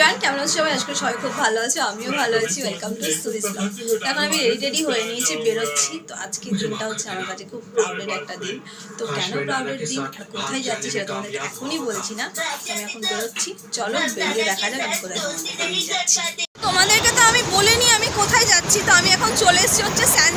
Everyone কেমন আছো সবাই? আজকে সবাই খুব ভালো আছে, আমিও ভালো আছি। ওয়েলকাম টু সুরিস এখন আমি রেডি রেডি হয়ে নিয়েছি, বেরোচ্ছি। তো আজকের দিনটা হচ্ছে আমার কাছে খুব প্রাউডের একটা দিন। তো কেন প্রাউডের দিন কোথায় যাচ্ছি সেটা তোমাদের এখনই বলছি না। আমি এখন বেরোচ্ছি। চলো বেরিয়ে দেখা যাক আমি কোথায় তোমাদেরকে তোমাদেরকে তো আমি বলিনি আমি কোথায় যাচ্ছি। তো আমি এখন চলে এসেছি হচ্ছে স্যান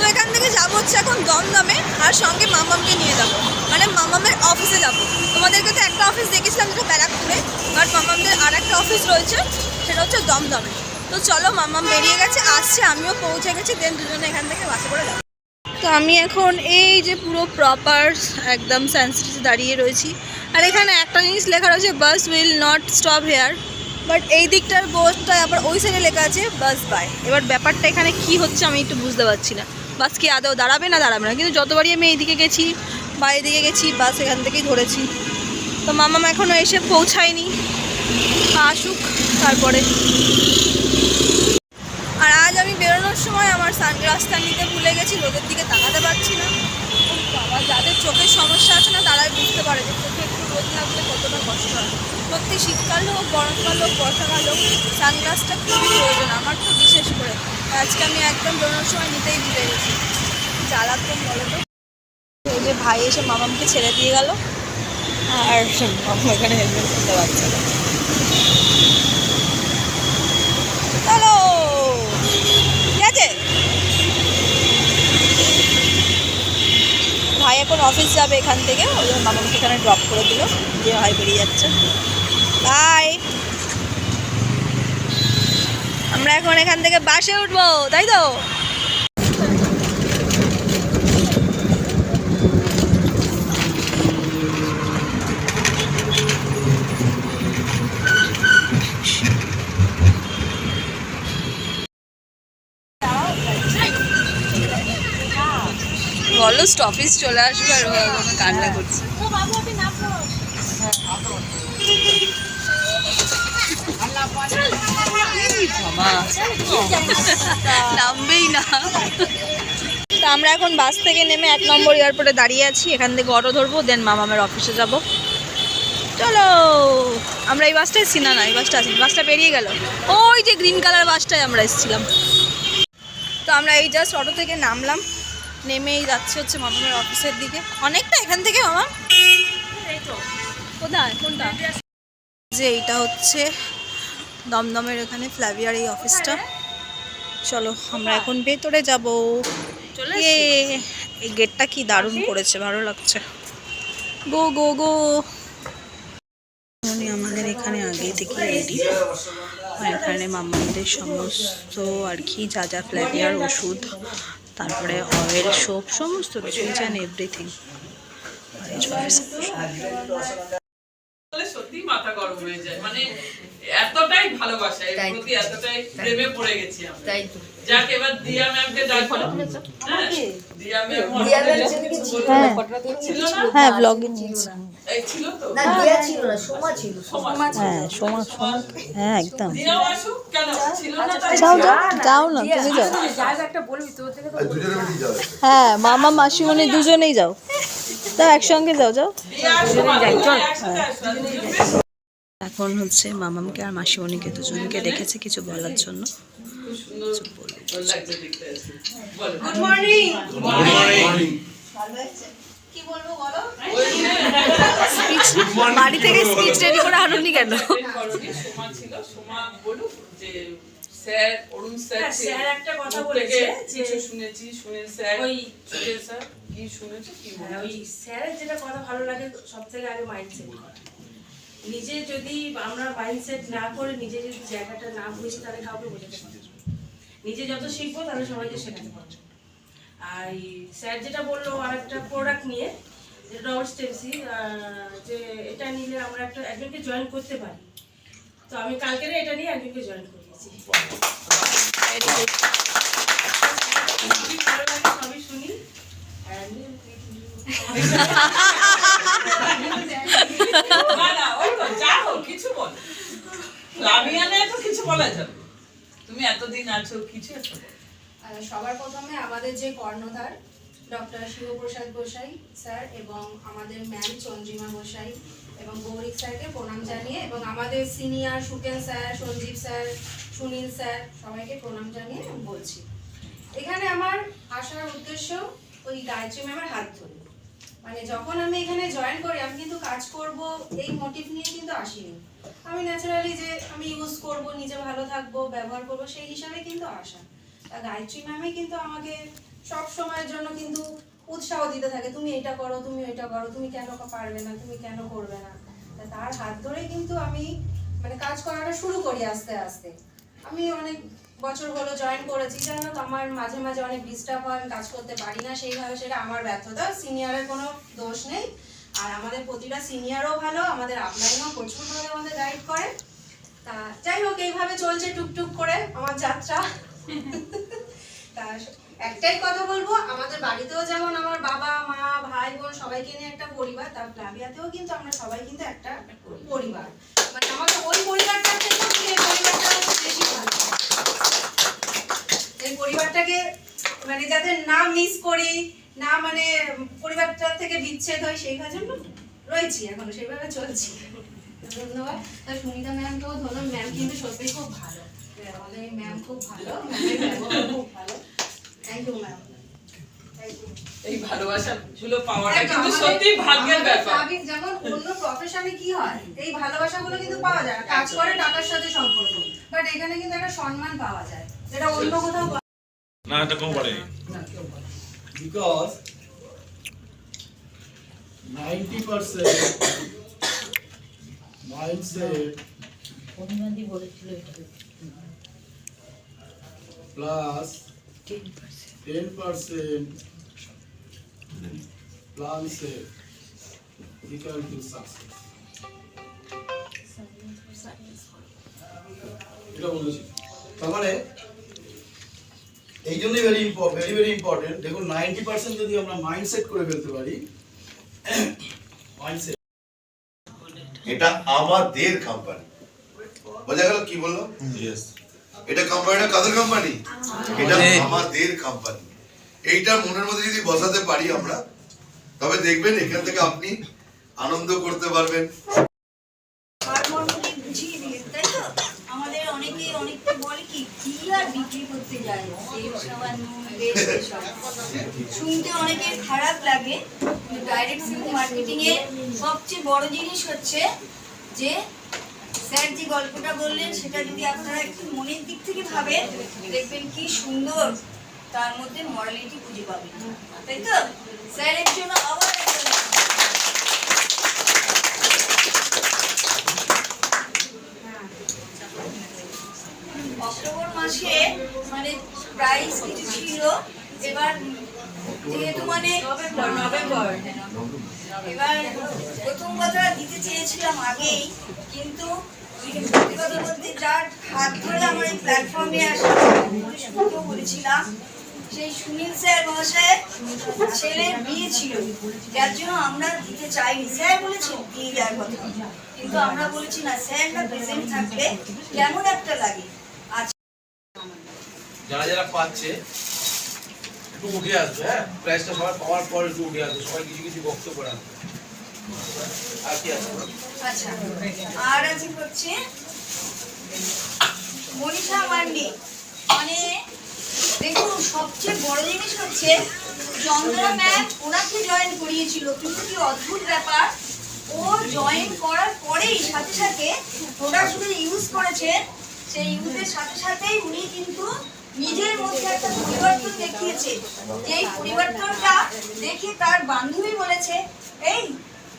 তো এখান থেকে যাব হচ্ছে এখন দমদমে, আর সঙ্গে মামামকে নিয়ে যাব। মানে মামামের অফিসে যাব। তোমাদেরকে তো একটা অফিস দেখেছিলাম যেটা ব্যারাকপুরে বাট মামামদের আর একটা অফিস রয়েছে, সেটা হচ্ছে দমদমে। তো চলো, মামাম বেরিয়ে গেছে, আসছে, আমিও পৌঁছে গেছি দেন দুজনে এখান থেকে বাসে করে যাব। তো আমি এখন এই যে পুরো প্রপার একদম সানসিটিতে দাঁড়িয়ে রয়েছি। আর এখানে একটা জিনিস লেখা রয়েছে bus will not stop here but এই দিকটার বোর্ডটা আবার ওই সাইডে লেখা আছে বাস বাই এবার ব্যাপারটা এখানে কি হচ্ছে আমি একটু বুঝতে পারছি না। বাস কি আদৌ দাঁড়াবে না দাঁড়াবে না। কিন্তু যতবারই আমি এইদিকে গেছি বা এদিকে গেছি, বাস এখান থেকেই ধরেছি। তো মামাম এখনও এসে পৌঁছায়নি। আসুক তারপরে। আর আজ আমি বেরোনোর সময় আমার সানগ্লাসটা নিতে ভুলে গেছি, রোদের দিকে তাকাতে পারছি না। বাবা, যাদের চোখের সমস্যা আছে না, তারাই বুঝতে পারে যে চোখে একটু রোদ লাগলে কতটা কষ্ট হয়। সত্যি শীতকাল হোক, গরমকাল হোক, বর্ষাকাল হোক, সানগ্লাসটা খুবই প্রয়োজন, আমার তো বিশেষ করে। আজকে আমি একদম বেরোনোর সময় নিতেই ভুলে গেছি। জ্বালাতন বলো তো। এই যে ভাই এসে মামামকে ছেড়ে দিয়ে গেল। আর মামা এখানে হেলমেট খুলতে পারছে না। ঠিক আছে? ভাই এখন অফিস যাবে এখান থেকে। ওই জন্য মামাকে এখানে ড্রপ করে দিল। যে ভাই বেরিয়ে যাচ্ছে। বাই আমরা এখন এখান থেকে বাসে উঠবো, তাই তো? বলো স্টপিস চলে আসবে আর কান্না করছে। বাবা নামবেই না। তো আমরা এখন বাস থেকে নেমে এক নম্বর এয়ারপোর্টে দাঁড়িয়ে আছি। এখান থেকে অটো ধরবো দেন মামামের অফিসে যাব। চলো, আমরা এই বাসটা এসছি? না না, এই বাসটা আছি বাসটা বেরিয়ে গেল। ওই যে গ্রিন কালার বাসটায় আমরা এসেছিলাম। তো আমরা এই জাস্ট অটো থেকে নামলাম। নেমেই যাচ্ছে হচ্ছে মামামের অফিসের দিকে। অনেকটা এখান থেকে, মামা? কোথায়? কোনটা? যে এইটা হচ্ছে দমদমের এখানে ফ্ল্যাভিয়ার এই অফিসটা। চলো আমরা এখন ভেতরে যাব। ইয়ে, এই গেটটা কি দারুণ করেছে ভালো লাগছে। গো গো গো। উনি আমাদের এখানে আগে থেকে রেডি এখানে মামাদের সমস্ত আর কি যা যা ফ্ল্যাভিয়ার ওষুধ তারপরে অয়েল সোপ সমস্ত কিছু অ্যান্ড এভরিথিং গরম হয়ে যায়। মানে এতটাই ভালোবাসা এর প্রতি এতটাই প্রেমে পড়ে গেছি আমরা। তাই তো যাক এবার দিয়া ম্যামকে ডাকবো হ্যাঁ দিয়া ম্যাম দিয়া ম্যাম ছিল? না, হ্যাঁ ব্লগে নিয়েছি এই ছিল তো? না দিয়া ছিল না সোমা ছিল সমাজ হ্যাঁ সোমা সোমা। হ্যাঁ একদম। দিয়াও আসুক কেন? ছিল না যাও যাও। তুমি যাও। হ্যাঁ মামা মাসিমণি দুজনেই যাও। তা একসঙ্গে যাও যাও। চল। এখন হচ্ছে মামামকে আর মাসিমণিকে দুজনকে ডেকেছে কিছু বলার জন্য। ভালো লাগছে দেখতে আসি বলো? বাড়ি থেকে স্পিচ রেডি করে আনুনি কেন? করণী সোমা ছিল সোমা বলুক যে স্যার অরুণ স্যার স্যার একটা কথা বলেছে যে- শুনেছি শুনে স্যার ওই- স্যার কি শুনেছে কি হ্যাঁ, ওই স্যারের যেটা কথা ভালো লাগে সব থেকে আগে মাইন্ডসেট করা। নিজে যদি আমরা মাইন্ডসেট না করে নিজে যদি জায়গাটা না বুঝি, তাহলে কাউকে বোঝাতে পারব। নিজে যত শিখব, তাহলে সবাইকে শেখাতে পারব। আর স্যার যেটা বলল আর একটা প্রোডাক্ট নিয়ে, যেটা ডবল স্টেপসি যে এটা নিলে আমরা একটা একজনকে জয়েন করতে পারি। তো আমি কালকেরে এটা নিয়ে একজনকে জয়েন করিয়েছি ভালো লাগে, সবই শুনি। And তুমি এতদিন আছো, কিছু সবার প্রথমে আমাদের যে কর্ণধার, ডক্টর শিবপ্রসাদ গোসাই স্যার এবং আমাদের ম্যাম চন্দ্রিমা গোসাই এবং গৌরিক স্যারকে প্রণাম জানিয়ে এবং আমাদের senior Suken sir, Sanjib sir, Sunil sir, সবাইকে প্রণাম জানিয়ে বলছি। এখানে আমার আসার উদ্দেশ্য ওই গায়ত্রী ম্যামের হাত ধরে। মানে যখন আমি এখানে জয়েন করি, আমি কিন্তু কাজ করব, এই মোটিভ নিয়ে কিন্তু আসিনি। আমি ন্যাচারালি যে আমি ইউজ করব, নিজে ভালো থাকব, ব্যবহার করব, সেই হিসাবে কিন্তু আসা। তা গায়ত্রী ম্যামে কিন্তু আমাকে সব সময়ের জন্য কিন্তু উৎসাহ দিতে থাকে, তুমি এটা করো, তুমি এটা করো, তুমি কেন পারবে না, তুমি কেন করবে না? তার হাত ধরে কিন্তু আমি মানে কাজ করাটা শুরু করি আস্তে আস্তে। আমি অনেক বছর হলো জয়েন করেছি। যাই হোক, আমার মাঝে মাঝে অনেক ডিস্টার্ব হয়, আমি কাজ করতে পারি না, সেইভাবে সেটা আমার ব্যর্থতা। সিনিয়রের কোনো দোষ নেই। আর আমাদের প্রতিটা সিনিয়রও ভালো, আমাদের আপলাইনও প্রচুর ভালো আমাদের গাইড করে। তা যাই হোক, এইভাবে চলছে টুকটুক করে আমার যাত্রা। তা একটাই কথা বলব, আমাদের বাড়িতেও যেমন আমার বাবা, মা, ভাই, বোন সবাইকে নিয়ে একটা পরিবার তার প্লাবিয়াতেও কিন্তু আমরা সবাই কিন্তু একটা পরিবার। মানে আমাদের ওই পরিবারটার পরিবারটাকে মানে যাতে না মিস করি না মানে পরিবারটা থেকে বিচ্ছেদ হয় সেই জন্য রয়েছি এখনও সেইভাবে চলছি। ধন্যবাদ। ম্যামকেও ম্যাম কিন্তু সত্যি খুব ভালো। আমাদের ম্যাম খুব ভালো ম্যামের খুব ভালো। থ্যাংক ইউ ম্যাম এই ভালোবাসা গুলো পাওয়াটা কিন্তু সত্যি ভাগ্যের ব্যাপার। স্বাভাবিক যেমন অন্য প্রফেশনে কি হয় এই ভালোবাসাগুলো কিন্তু পাওয়া যায় না। কাজ করে টাকার সাথে সম্পর্ক বাট এখানে কিন্তু একটা সম্মান পাওয়া যায় যেটা অন্য কোথাও না এটা percent mindset অনুমাদি বলেছিল এটা plus ten percent plan set equal to success. এটা বলেছি তার মানে এই জন্যই ভেরি ভেরি ভেরি ইম্পর্টেন্ট দেখুন নাইনটি পার্সেন্ট যদি আমরা মাইন্ডসেট করে ফেলতে পারি মাইন্ডসেট এটা আমাদের কোম্পানি বোঝা গেল কি বলল? এটা কোম্পানিটা কাদের কোম্পানি এটা আমাদের কোম্পানি এইটা মনের মধ্যে যদি বসাতে পারি আমরা তবে দেখবেন এখান থেকে আপনি আনন্দ করতে পারবেন মর্মটি বুঝিয়ে দিলেন তাই তো আমাদের অনেকে অনেকে বলে কি কি আর বিক্রি করতে যায় তেল সাবান নুন বেশ এসব। শুনতে অনেকের খারাপ লাগে ডাইরেক্ট সেল মার্কেটিং এর সবচেয়ে বড় জিনিস হচ্ছে যে স্যার যে গল্পটা বললেন, সেটা যদি আপনারা একটু মনের দিক থেকে ভাবেন, দেখবেন কি সুন্দর তার মধ্যে মরালিটি খুঁজে পাবেন। তাই তো? স্যারের জন্য আবার অক্টোবর মাসে মানে প্রাইস কিছু ছিল, এবার যেহেতু মানে নভেম্বর। এবার প্রথম কথা দিতে চেয়েছিলাম আগেই, কিন্তু কথা বলতে যার হাত ধরে আমার এই প্ল্যাটফর্মে আসা বলেছিলাম, সেই সুনীল স্যার মহাশয়ের ছেলের বিয়ে ছিল। যার জন্য আমরা দিতে চাইনি। স্যার বলেছেন, দিয়ে দেওয়ার কথা। কিন্তু আমরা বলেছি, না স্যারটা প্রেজেন্ট থাকলে কেমন একটা লাগে। আজ যারা যারা পাচ্ছে একটু উঠে আসবে হ্যাঁ? প্রাইসটা সবাই পাওয়ার পর একটু উঠে আসবে, সবাই কিছু কিছু বক্তব্য রাখবে। আর কি আছে? আচ্ছা আর আছে হচ্ছে মনীষা মান্ডি। মানে দেখুন, সবচেয়ে বড় জিনিস হচ্ছে চন্দ্রা ম্যাম ওনাকে জয়েন করিয়েছিল। কিন্তু কি অদ্ভুত ব্যাপার, ও জয়েন করার পরেই সাথে সাথে প্রোডাক্টগুলো ইউজ করেছেন সেই ইউজের সাথে সাথেই উনি কিন্তু নিজের মধ্যে একটা পরিবর্তন দেখিয়েছে। যেই পরিবর্তনটা দেখে তার বান্ধবী বলেছে, এই,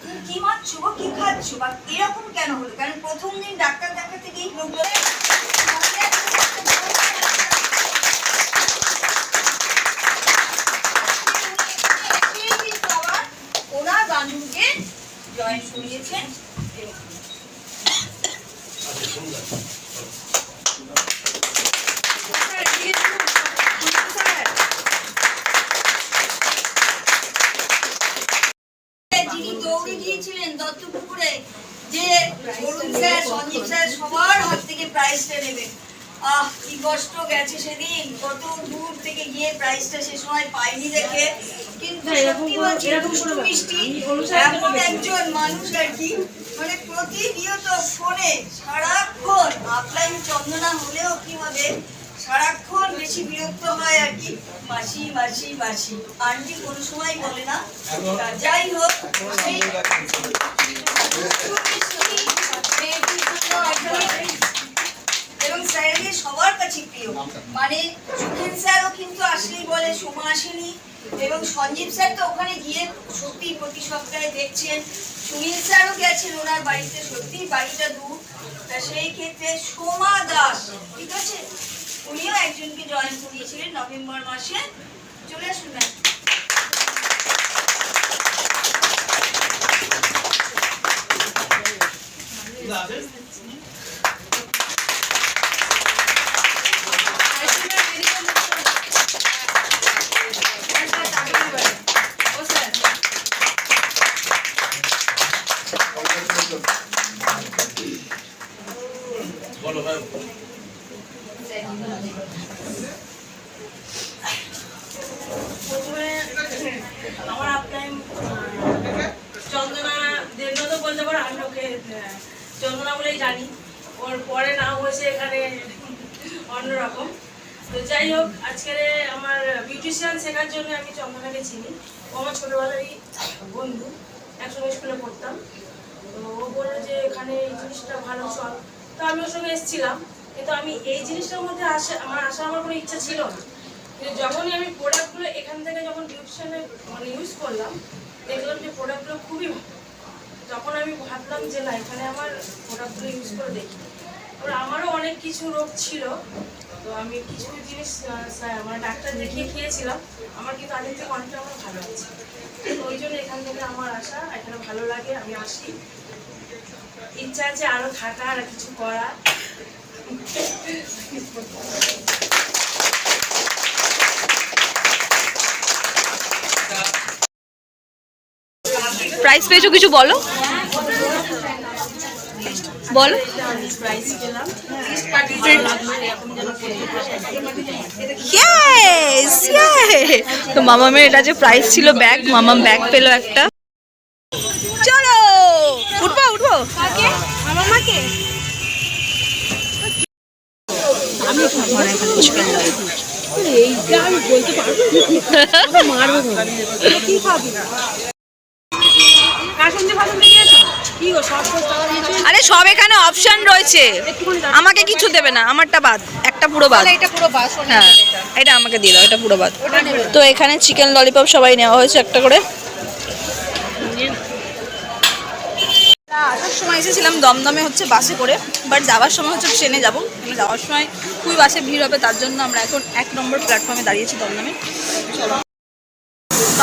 তুমি কি মারছো কি খাচ্ছ? বা এরকম কেন হলো? কারণ প্রথম দিন ডাক্তার দেখাতে গিয়ে প্রবলেম ওনার বান্ধবীকে জয়েন করিয়েছেন। এরকম। যিনি দৌড়ে গিয়েছিলেন দত্তপুকুরে যে অরুণ স্যার সঞ্জীব স্যার সবার হাত থেকে প্রাইজটা নেবেন আহ কি কষ্ট গেছে সেদিন। কত দূর থেকে গিয়ে প্রাইজটা সে সময় পাইনি দেখে। কিন্তু সত্যি বলছি দুষ্টু মিষ্টি এমন একজন মানুষ আর কি মানে প্রতিনিয়ত ফোনে সারাক্ষণ আপলাইন চন্দনা হলেও কি হবে? সারাক্ষণ বেশি বিরক্ত হয় আর কি। মাসি মাসি মাসি। আন্টি কোনো সময় বলে না। যাই হোক সেই এবং স্যারেদের সবার কাছে প্রিয়। মানে সুখেন স্যারও কিন্তু আসলেই বলে, সোমা আসেনি। এবং সঞ্জীব স্যার তো ওখানে গিয়ে সত্যি প্রতি সপ্তাহে দেখছেন। সুনীল স্যারও গেছেন ওনার বাড়িতে সত্যি বাড়িটা দূর। তা সেই ক্ষেত্রে সোমা দাস, ঠিক আছে? উনিও একজনকে জয়েন করিয়েছিলেন নভেম্বর মাসে। চলে আসুন ভাই প্রথমে আমার আপনার চন্দনা দেবনা তো বলতে পারো আমি ওকে আহ, চন্দনা বলেই জানি। ওর পরে নাম হয়েছে এখানে অন্যরকম। তো যাই হোক আজকে আমার বিউটিশিয়ান শেখার জন্য আমি চন্দনাকে চিনি। ও আমার ছোটোবেলারই বন্ধু একসঙ্গে স্কুলে পড়তাম। তো ও বলল যে এখানে এই জিনিসটা ভালো চল। তো আমি ওর সঙ্গে এসেছিলাম। কিন্তু আমি এই জিনিসটার মধ্যে আসা আমার আসা আমার কোনো ইচ্ছা ছিল না। কিন্তু যখনই আমি প্রোডাক্টগুলো এখান থেকে যখন বিউটিশিয়ানে মানে ইউজ করলাম দেখলাম যে প্রোডাক্টগুলো খুবই ভালো। তখন আমি ভাবলাম যে না, এখানে আমার প্রোডাক্টগুলো ইউজ করে দেখি। এবার আমারও অনেক কিছু রোগ ছিল, তো আমি কিছু জিনিস মানে ডাক্তার দেখিয়ে খেয়েছিলাম। আমার কিন্তু আগের থেকে অনেকটা আমার ভালো আছে তো ওই জন্য এখান থেকে আমার আসা এখানে ভালো লাগে, আমি আসি। ইচ্ছা আছে আরও থাকার আর কিছু করার। প্রাইস পেয়েছ কিছু বলো? বলো। তো মামামের এটা যে প্রাইস ছিল ব্যাগ মামাম ব্যাগ পেল একটা। চলো উঠবো উঠবো। আমার মাকে আরে সব এখানে অপশন রয়েছে। আমাকে কিছু দেবে না আমারটা বাদ একটা পুরো বাদ। এটা পুরো বাস হ্যাঁ এটা আমাকে দিয়ে দাও এটা পুরো বাদ। তো এখানে চিকেন ললিপপ সবাই নেওয়া হয়েছে একটা করে। আসার সময় এসেছিলাম দমদমে হচ্ছে বাসে করে বাট যাওয়ার সময় হচ্ছে ট্রেনে যাব। যাওয়ার সময় খুবই বাসে ভিড় হবে তার জন্য আমরা এখন এক নম্বর প্ল্যাটফর্মে দাঁড়িয়েছি দমদমে। চলো।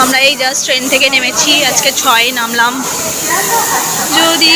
আমরা এই জাস্ট ট্রেন থেকে নেমেছি আজকে ছয় নামলাম। যদি